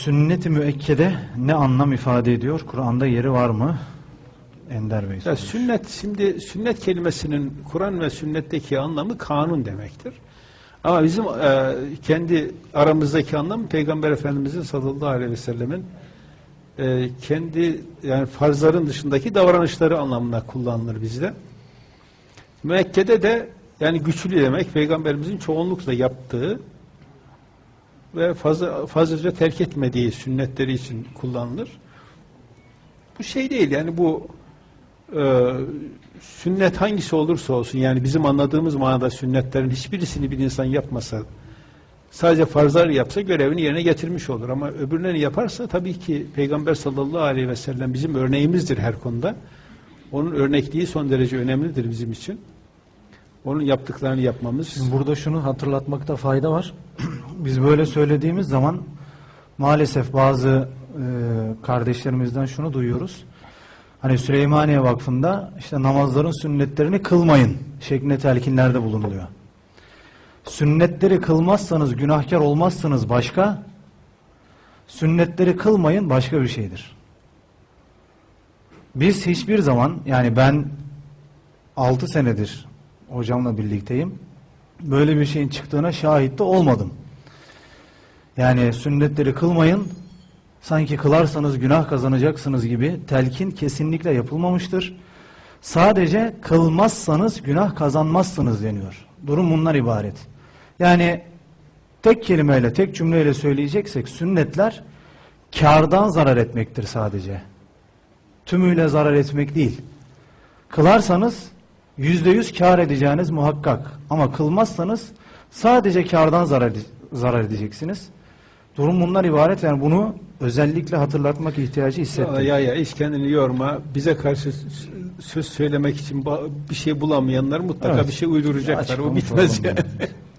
sünnet-i müekkede ne anlam ifade ediyor? Kur'an'da yeri var mı? Ender Bey Ya sünnet şimdi sünnet kelimesinin Kur'an ve sünnetteki anlamı kanun demektir. Ama bizim e, kendi aramızdaki anlam Peygamber Efendimizin sallallahu aleyhi ve sellemin e, kendi yani farzların dışındaki davranışları anlamına kullanılır bizde. Müekkede de yani güçlü demek Peygamberimizin çoğunlukla yaptığı ve fazla, fazlaca terk etmediği sünnetleri için kullanılır. Bu şey değil yani bu e, sünnet hangisi olursa olsun yani bizim anladığımız manada sünnetlerin hiçbirisini bir insan yapmasa sadece farzlar yapsa görevini yerine getirmiş olur ama öbürlerini yaparsa tabii ki Peygamber sallallahu aleyhi ve sellem bizim örneğimizdir her konuda. Onun örnekliği son derece önemlidir bizim için. Onun yaptıklarını yapmamız Şimdi burada şunu hatırlatmakta fayda var. Biz böyle söylediğimiz zaman maalesef bazı e, kardeşlerimizden şunu duyuyoruz. Hani Süleymaniye Vakfı'nda işte namazların sünnetlerini kılmayın şeklinde telkinlerde bulunuyor. Sünnetleri kılmazsanız günahkar olmazsınız başka. Sünnetleri kılmayın başka bir şeydir. Biz hiçbir zaman yani ben 6 senedir hocamla birlikteyim. Böyle bir şeyin çıktığına şahit de olmadım. Yani sünnetleri kılmayın, sanki kılarsanız günah kazanacaksınız gibi telkin kesinlikle yapılmamıştır. Sadece kılmazsanız günah kazanmazsınız deniyor. Durum bunlar ibaret. Yani tek kelimeyle, tek cümleyle söyleyeceksek sünnetler kardan zarar etmektir sadece. Tümüyle zarar etmek değil. Kılarsanız yüzde yüz kar edeceğiniz muhakkak. Ama kılmazsanız sadece kardan zarar, zarar edeceksiniz. Durum bunlar ibaret. Yani bunu özellikle hatırlatmak ihtiyacı hissettim. Ya ya hiç kendini yorma. Bize karşı söz söylemek için bir şey bulamayanlar mutlaka Evet. bir şey uyduracaklar. O Açıklamış bitmez yani.